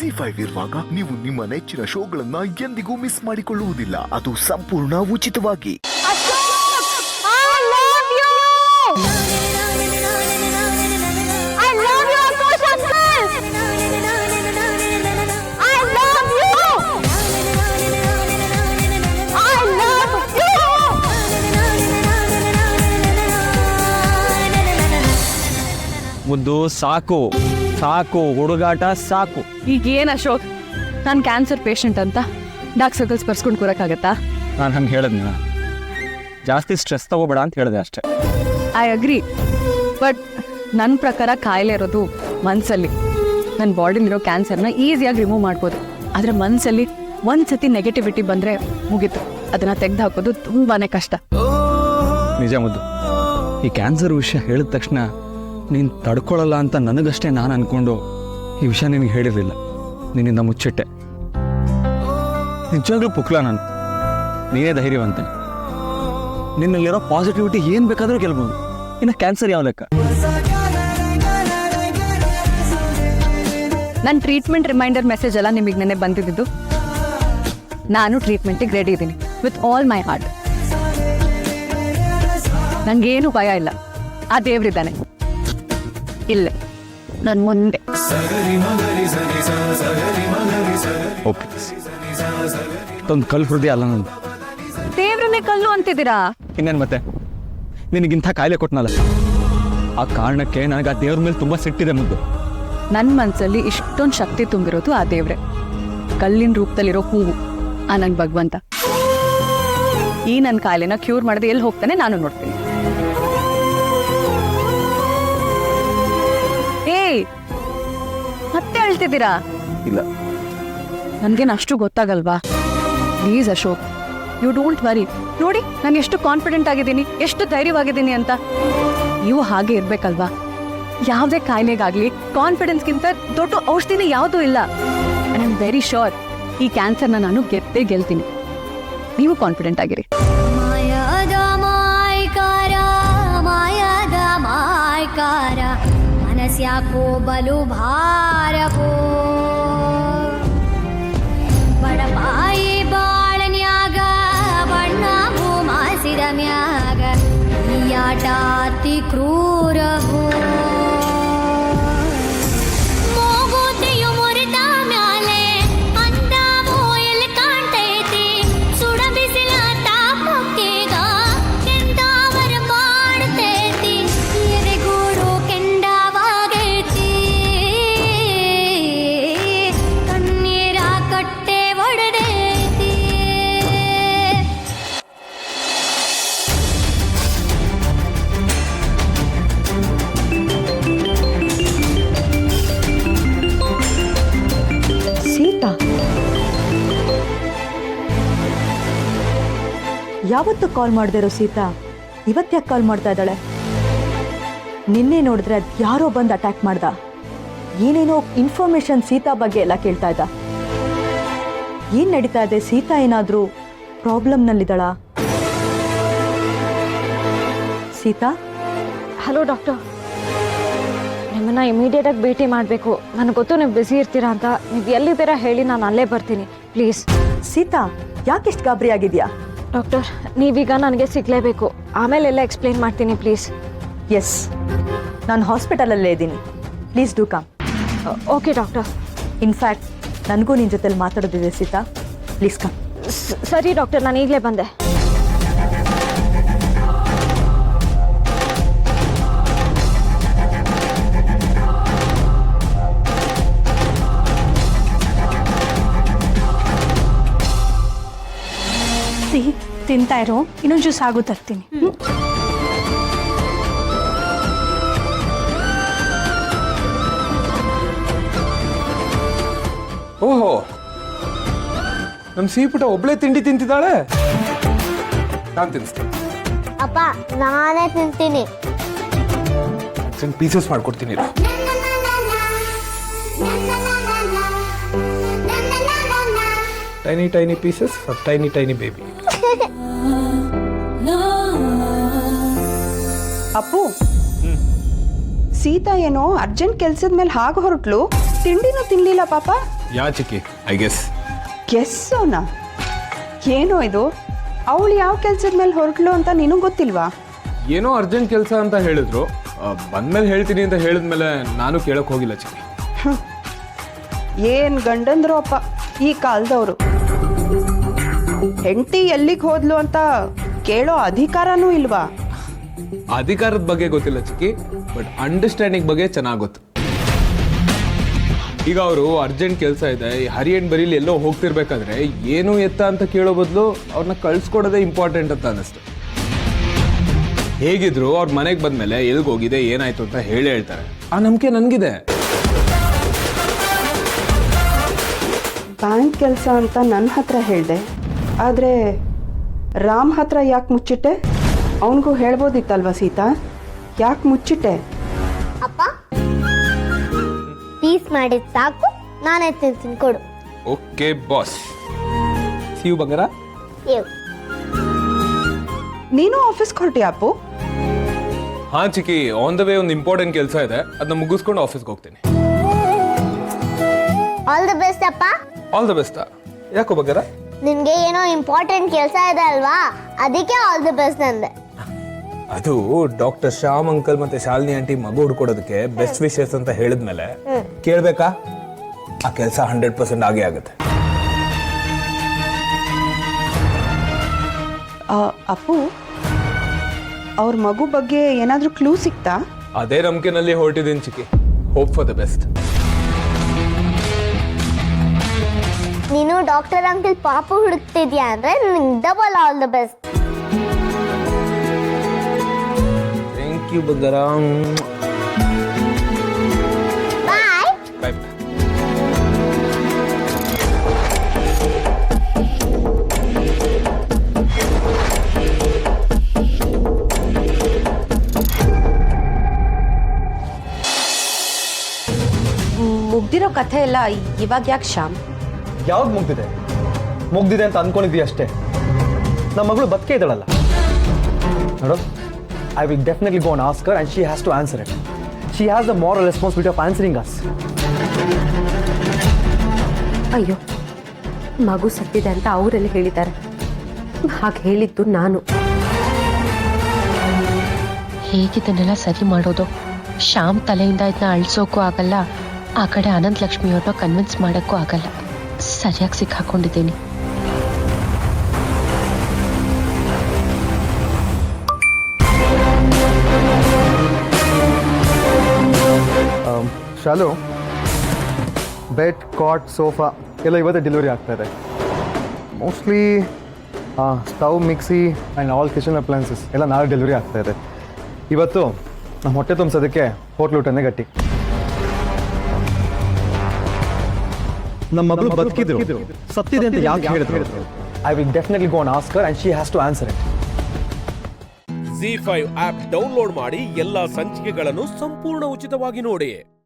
G five ಇರುವಾಗ ನೀವು ನಿಮ್ಮ ನೆಚ್ಚಿನ ಶೋಗಳನ್ನ ಎಂದಿಗೂ ಮಿಸ್ ಮಾಡಿಕೊಳ್ಳುವುದಿಲ್ಲ ಅದು ಸಂಪೂರ್ಣ ಉಚಿತವಾಗಿ ಒಂದು love you! I love you, Akash uncle! I love you! I love ಮುದ್ದು ಸಾಕು ಸಾಕು ಹುಡುಗಾಟ ಸಾಕು. ಈಗ ಏನ್ ಅಶೋಕ್? ನಾನು ಕ್ಯಾನ್ಸರ್ ಪೇಷಂಟ್ ಅಂತ. ಡಾಕ್ ಸರ್ಕಲ್ಸ್ ಬರ್ಸ್ಕೊಂಡು ಕೂರಕ್ಕಾಗತ್ತಾ? ನಾನು ಹಂಗೆ ಹೇಳಿದ್ನ. ಜಾಸ್ತಿ ಸ್ಟ್ರೆಸ್ ತಗೋಬೇಡ ಅಂತ ಹೇಳಿದೆ ಅಷ್ಟೇ. ಐ ಅಗ್ರಿ ಬಟ್ ನನ್ನ ಪ್ರಕಾರ ಕಾಯಿಲೆ ಇರೋದು ಮನಸ್ಸಲ್ಲಿ ನನ್ನ ಬಾಡಿಲಿರೋ ಕ್ಯಾನ್ಸರ್ನ ಈಸಿಯಾಗಿ ರಿಮೂವ್ ಮಾಡ್ಬೋದು. ಆದರೆ ಮನಸ್ಸಲ್ಲಿ ಒಂದು ಸತಿ ನೆಗೆಟಿವಿಟಿ ಬಂದರೆ ಮುಗೀತು. ಅದನ್ನು ತೆಗೆದು ಹಾಕೋದು ತುಂಬಾ ಕಷ್ಟ. ನಿಜ ಮುದ್ದು. ಈ ಕ್ಯಾನ್ಸರ್ ವಿಷಯ ಹೇಳಿದ ತಕ್ಷಣ ನೀನು ತಡ್ಕೊಳ್ಳಲ್ಲ ಅಂತ ನನಗಷ್ಟೇ ನಾನು ಅಂದ್ಕೊಂಡು ಈ ವಿಷಯ ನಿನಗೆ ಹೇಳಿರಲಿಲ್ಲ. ನಿನ್ನಿಂದ ಮುಚ್ಚಿಟ್ಟೆ. ನಿಜವಾಗ್ಲೂ ಪುಕ್ಲ ನಾನು. ನೀನೇ ಧೈರ್ಯವಂತೆ. ನಿನ್ನಲ್ಲಿರೋ ಪಾಸಿಟಿವಿಟಿ ಏನು ಬೇಕಾದರೂ ಗೆಲ್ಬೋದು ಇನ್ನು ಕ್ಯಾನ್ಸರ್ ಯಾವ ಲೆಕ್ಕ? ನನ್ನ ಟ್ರೀಟ್ಮೆಂಟ್ ರಿಮೈಂಡರ್ ಮೆಸೇಜ್ ಎಲ್ಲ ನಿಮಗೆ ನೆನೆ ಬಂದಿದ್ದು. ನಾನು ಟ್ರೀಟ್ಮೆಂಟಿಗೆ ರೆಡಿ ಇದ್ದೀನಿ ವಿತ್ ಆಲ್ ಮೈ ಹಾರ್ಟ್ ನನಗೇನು ಭಯ ಇಲ್ಲ. ಆ ದೇವ್ರಿದ್ದಾನೆ. ಇಲ್ಲೇ. ನನ್ನ ಮುಂದೆ. ಓಕೆ. ಕಲ್ಲು ಹೃದಯ ಅಲ್ಲ ದೇವ್ರನ್ನೇ ಕಲ್ಲು ಅಂತಿದ್ದೀರಾ? ಇನ್ನೇನು ಮತ್ತೆ? ನಿನಗಿಂಥ ಕಾಯಿಲೆ ಕೊಟ್ನಲ್ಲ. ಆ ಕಾರಣಕ್ಕೆ ನನಗೆ ಆ ದೇವ್ರ ಮೇಲೆ ತುಂಬ ಸಿಟ್ಟಿದೆ ಮುದ್ದು. ನನ್ನ ಮನಸ್ಸಲ್ಲಿ ಇಷ್ಟೊಂದು ಶಕ್ತಿ ತುಂಬಿರೋದು ಆ ದೇವ್ರೆ. ಕಲ್ಲಿನ ರೂಪದಲ್ಲಿರೋ ಹೂವು ಆ ನನ್ನ ಭಗವಂತ. ಈ ನನ್ನ ಕಾಯಿಲೆನ ಕ್ಯೂರ್ ಮಾಡದೆ ಎಲ್ಲಿ ಹೋಗ್ತಾನೆ ನಾನು ನೋಡ್ತೀನಿ. ಹೇಳ್ತಿದ್ದೀರಾ? ಇಲ್ಲ. ನನಗೇನು ಅಷ್ಟು ಗೊತ್ತಾಗಲ್ವಾ? Please Ashok you don't worry. ನೋಡಿ ನಾನು ಎಷ್ಟು ಕಾನ್ಫಿಡೆಂಟ್ ಆಗಿದ್ದೀನಿ ಎಷ್ಟು ಧೈರ್ಯವಾಗಿದ್ದೀನಿ ಅಂತ. ನೀವು ಹಾಗೆ ಇರಬೇಕಲ್ವಾ? ಯಾವುದೇ ಕಾಯಿಲೆಗಾಗಲಿ ಕಾನ್ಫಿಡೆನ್ಸ್ಗಿಂತ ದೊಡ್ಡ ಔಷಧಿನೇ ಯಾವುದೂ ಇಲ್ಲ. ಐ ಆಮ್ ವೆರಿ ಶೋರ್ ಈ ಕ್ಯಾನ್ಸರ್ನ ನಾನು ಗೆದ್ದೇ ಗೆಲ್ತೀನಿ. ನೀವು ಕಾನ್ಫಿಡೆಂಟ್ ಆಗಿರಿ. को बलु भारवो बडपायि बाळन्याग बण्णा भूमासिरम्याग क्रूरवो ಯಾವತ್ತು ಕಾಲ್ ಮಾಡದೇ ಇರೋ ಸೀತಾ ಇವತ್ತ್ಯಾಕೆ ಕಾಲ್ ಮಾಡ್ತಾ ಇದ್ದಾಳೆ. ನಿನ್ನೆ ನೋಡಿದ್ರೆ ಅದು ಯಾರೋ ಬಂದು ಅಟ್ಯಾಕ್ ಮಾಡ್ದ. ಏನೇನೋ ಇನ್ಫಾರ್ಮೇಶನ್ ಸೀತಾ ಬಗ್ಗೆ ಎಲ್ಲ ಕೇಳ್ತಾ ಇದ್ದ. ಏನ್ ನಡೀತಾ ಇದೆ? ಸೀತಾ ಏನಾದರೂ ಪ್ರಾಬ್ಲಮ್ನಲ್ಲಿದ್ದಾಳ ಸೀತಾ? ಹಲೋ ಡಾಕ್ಟರ್ ನಿಮ್ಮನ್ನ ಇಮಿಡಿಯೇಟ್ ಆಗಿ ಭೇಟಿ ಮಾಡಬೇಕು. ನನಗೆ ಗೊತ್ತು ನೀವು ಬ್ಯುಸಿ ಇರ್ತೀರಾ ಅಂತ. ನೀವು ಎಲ್ಲಿದ್ದೀರಾ ಹೇಳಿ ನಾನು ಅಲ್ಲೇ ಬರ್ತೀನಿ. ಪ್ಲೀಸ್ ಸೀತಾ ಯಾಕೆಷ್ಟು ಗಾಬರಿ ಆಗಿದ್ಯಾ? ಡಾಕ್ಟರ್ ನೀವೀಗ ನನಗೆ ಸಿಗಲೇಬೇಕು. ಆಮೇಲೆ ಎಲ್ಲ ಎಕ್ಸ್ಪ್ಲೇನ್ ಮಾಡ್ತೀನಿ ಪ್ಲೀಸ್ ಎಸ್ ನಾನು ಹಾಸ್ಪಿಟಲಲ್ಲೇ ಇದ್ದೀನಿ. Please do come okay doctor in fact ನನಗೂ ನಿನ್ನ ಜೊತೆಲಿ ಮಾತಾಡೋದಿದೆ ಸೀತಾ. ಪ್ಲೀಸ್ ಕಮ್ ಸರಿ ಡಾಕ್ಟರ್ ನಾನು ಈಗಲೇ ಬಂದೆ. ತಿಂತಾ ಇರು ಇನ್ನೊಂದು ಜ್ಯೂಸ್ ಆಗು ತರ್ತೀನಿ. ಓಹೋ. ನಮ್ ಸೀಪುಟ ಒಬ್ಳೆ ತಿಂಡಿ ತಿಂತಿದ್ದಾಳೆ? ನಾನು ತಿನ್ನಿಸ್ತೇನೆ ಅಪ್ಪ ನಾನೇ ತಿಂತೀನಿ. ಸಣ್ಣ ಪೀಸಸ್ ಮಾಡ್ಕೊಡ್ತೀನಿ ಇರು. Tiny tiny pieces for tiny tiny baby Appu. Sita ಏನೋ ಅರ್ಜೆಂಟ್ ಕೆಲ್ಸದ ಮೇಲೆ ಹಾಗೆ ಹೊರಟ್ಲು. ತಿಂಡಿನೂ ತಿನ್ಲಿಲ್ಲ ಪಾಪ. ಯಾಚಿಕೆ ಐ ಗೆಸ್ ಗೆಸ್ಸೋನ? ಏನೋ ಇದು? ಅವಳು ಯಾವ ಕೆಲ್ಸದ ಮೇಲೆ ಹೊರಟ್ಲು ಅಂತ ನಿನಗೆ ಗೊತ್ತಿಲ್ವಾ? ಏನೋ ಅರ್ಜೆಂಟ್ ಕೆಲಸ ಅಂತ ಹೇಳಿದ್ರು. ಬಂದ್ಮೇಲೆ ಹೇಳ್ತೀನಿ ಅಂತ ಹೇಳಿದ್ಮೇಲೆ ನಾನು ಕೇಳಕ್ ಹೋಗಿಲ್ಲ ಚಿಕ್ಕಿ. ಏನ್ ಗಂಡಂದ್ರು ಅಪ್ಪ ಈ ಕಾಲದವರು. ಹೆಂಡತಿ ಎಲ್ಲಿಗೆ ಹೋದ್ಲು ಅಂತ ಕೇಳೋ ಅಧಿಕಾರನೂ ಇಲ್ವಾ? ಅಧಿಕಾರದ ಬಗ್ಗೆ ಗೊತ್ತಿಲ್ಲ ಚಿಕ್ಕಿ ಬಟ್ ಅಂಡರ್ಸ್ಟ್ಯಾಂಡಿಂಗ್ ಬಗ್ಗೆ ಚೆನ್ನಾಗಿ ಗೊತ್ತು. ಈಗ ಅವರು ಅರ್ಜೆಂಟ್ ಕೆಲಸ ಇದೆ ಈ ಹರಿ ಅಂಡ್ ಬರೀಲಿ ಎಲ್ಲೋ ಹೋಗ್ತಿರ್ಬೇಕಾದ್ರೆ ಏನು ಎತ್ತ ಅಂತ ಕೇಳೋ ಬದಲು ಅವ್ರನ್ನ ಕಳ್ಸ್ಕೊಡೋದೇ ಇಂಪಾರ್ಟೆಂಟ್ ಅಂತ ಅನ್ನಿಸ್ತು. ಹೇಗಿದ್ರು ಅವ್ರ ಮನೆಗೆ ಬಂದ್ಮೇಲೆ ಎಲ್ಗೆ ಹೋಗಿದೆ ಏನಾಯ್ತು ಅಂತ ಹೇಳಿ ಹೇಳ್ತಾರೆ. ಆ ನಂಬಿಕೆ ನನಗಿದೆ. ಬ್ಯಾಂಕ್ ಕೆಲಸ ಅಂತ ನನ್ನ ಹತ್ರ ಹೇಳಿದೆ. ಆದರೆ ರಾಮ್ ಹತ್ರ ಯಾಕೆ ಮುಚ್ಚಿಟ್ಟೆ? ಅವನಿಗೂ ಹೇಳ್ಬೋದಿತ್ತಲ್ವ ಸೀತಾ? ಯಾಕೆ ಮುಚ್ಚಿಟ್ಟೆ? ಅಪ್ಪ ಪೀಸ್ ಮಾಡಿದ ಸಾಕು ನಾನೇ ತಿಂತೀನಿ ಕೊಡು. Okay boss. ಸಿಯು ಬಂಗಾರ. ಏವ್ ನೀನು ಆಫೀಸ್ಗೆ ಹೊರಟಿ ಅಪ್ಪು? ಹಾ ಚಿಕ್ಕಿ. ಆನ್ ದ ವೇ ಒಂದು ಇಂಪಾರ್ಟೆಂಟ್ ಕೆಲಸ ಇದೆ. ಅದನ್ನ ಮುಗಿಸ್ಕೊಂಡು ಆಫೀಸ್ಗೆ ಹೋಗ್ತೀನಿ. ಆಲ್ ದ ಬೆಸ್ಟ್ ಅಪ್ಪ. ಆಲ್ ದ ಬೆಸ್ಟ್ ಯಾಕೋ ಬಂಗಾರ? ನಿನ್ಗೆ ಏನೋ ಇಂಪಾರ್ಟೆಂಟ್ ಕೆಲಸ ಇದೆ ಅಲ್ವಾ? ಅದಕ್ಕೆ ಆಲ್ ದಿ ಬೆಸ್ಟ್ ಅಂದೆ ಅದು ಡಾಕ್ಟರ್ ಶ್ಯಾಮ್ ಅಂಕಲ್ ಮತ್ತೆ ಶಾಲಿನಿ ಆಂಟಿ ಮಗು ಹುಡ್ಕೊಡೋದಕ್ಕೆ ಬೆಸ್ಟ್ ವಿಶೇಷ ಅಂತ ಹೇಳಿದ್ಮೇಲೆ ಕೇಳ್ಬೇಕಾ? ಆ ಕೆಲಸ ಹಂಡ್ರೆಡ್ ಪರ್ಸೆಂಟ್ ಆಗೇ ಆಗುತ್ತೆ. ಆ, ಅಪ್ಪು ಅವ್ರ ಮಗು ಬಗ್ಗೆ ಏನಾದರೂ ಕ್ಲೂ ಸಿಕ್ತಾ? ಅದೇ ನಂಬಿಕೆನಲ್ಲಿ ಹೊರಟಿದ್ದೀನಿ ಚಿಕ್ಕಿ. ಹೋಪ್ ಫಾರ್ ದ ಬೆಸ್ಟ್ ನೀನು ಡಾಕ್ಟರ್ ಅಂಕಲ್ ಪಾಪ ಹುಡುಕ್ತಿದ್ಯಾ ಅಂದ್ರೆ ನಿನ್ಗೆ double all the best thank you ಬಗರಾಮ್ bye bye ಮುಗ್ದಿರೋ ಕಥೆ ಎಲ್ಲ ಇವಾಗ ಯಾಕೆ ಶ್ಯಾಮ್? ಯಾವ್ದು ಮುಗ್ದಿದೆ? ಮುಗ್ದಿದೆ ಅಂತ ಅನ್ಕೊಂಡಿದ್ವಿ ಅಷ್ಟೇ. ನಮ್ಮ ಮಗಳು ಬದುಕೇ ಇದ್ದಾಳಲ್ಲ. ನೋಡು I will definitely go on ask her and she has to answer it she has the moral responsibility of answering us ಅಯ್ಯೋ ಮಗು ಸತ್ತಿದೆ ಅಂತ ಅವರೆಲ್ಲ ಹೇಳಿದ್ದಾರೆ. ಹಾಗೆ ಹೇಳಿದ್ದು ನಾನು. ಹೇಗಿದ್ದನ್ನೆಲ್ಲ ಸರಿ ಮಾಡೋದು? ಶ್ಯಾಮ್ ತಲೆಯಿಂದ ಇದನ್ನ ಅಳಿಸೋಕ್ಕೂ ಆಗಲ್ಲ ಆ ಕಡೆ ಅನಂತ ಲಕ್ಷ್ಮಿಯವ್ರನ್ನ ಕನ್ವಿನ್ಸ್ ಮಾಡೋಕ್ಕೂ ಆಗಲ್ಲ. ಸರಿಯಾಗಿ ಸಿಕ್ಕಾಕೊಂಡಿದ್ದೀನಿ ಶಾಲು ಬೆಡ್ ಕಾಟ್ ಸೋಫಾ ಎಲ್ಲ ಇವತ್ತೇ ಡೆಲಿವರಿ ಆಗ್ತಾ ಇದೆ. Mostly stove mixie and all kitchen appliances ಎಲ್ಲ ನಾಳೆ ಡೆಲಿವರಿ ಆಗ್ತಾ ಇದೆ. ಇವತ್ತು ನಮ್ಮ ಹೊಟ್ಟೆ ತುಂಬಿಸೋದಕ್ಕೆ ಹೋಟ್ಲ್ ಊಟನೇ ಗಟ್ಟಿ. ನಮ್ಮ ಮಗಳು ಬದುಕಿದ್ರು. ಸತ್ತಿದೆ ಅಂತ ಯಾಕೆ ಹೇಳಿದ್ರು? I will definitely go on ask her and she has to answer it Zee five app download ಮಾಡಿ ಎಲ್ಲಾ ಸಂಚಿಕೆಗಳನ್ನು ಸಂಪೂರ್ಣ ಉಚಿತವಾಗಿ ನೋಡಿ.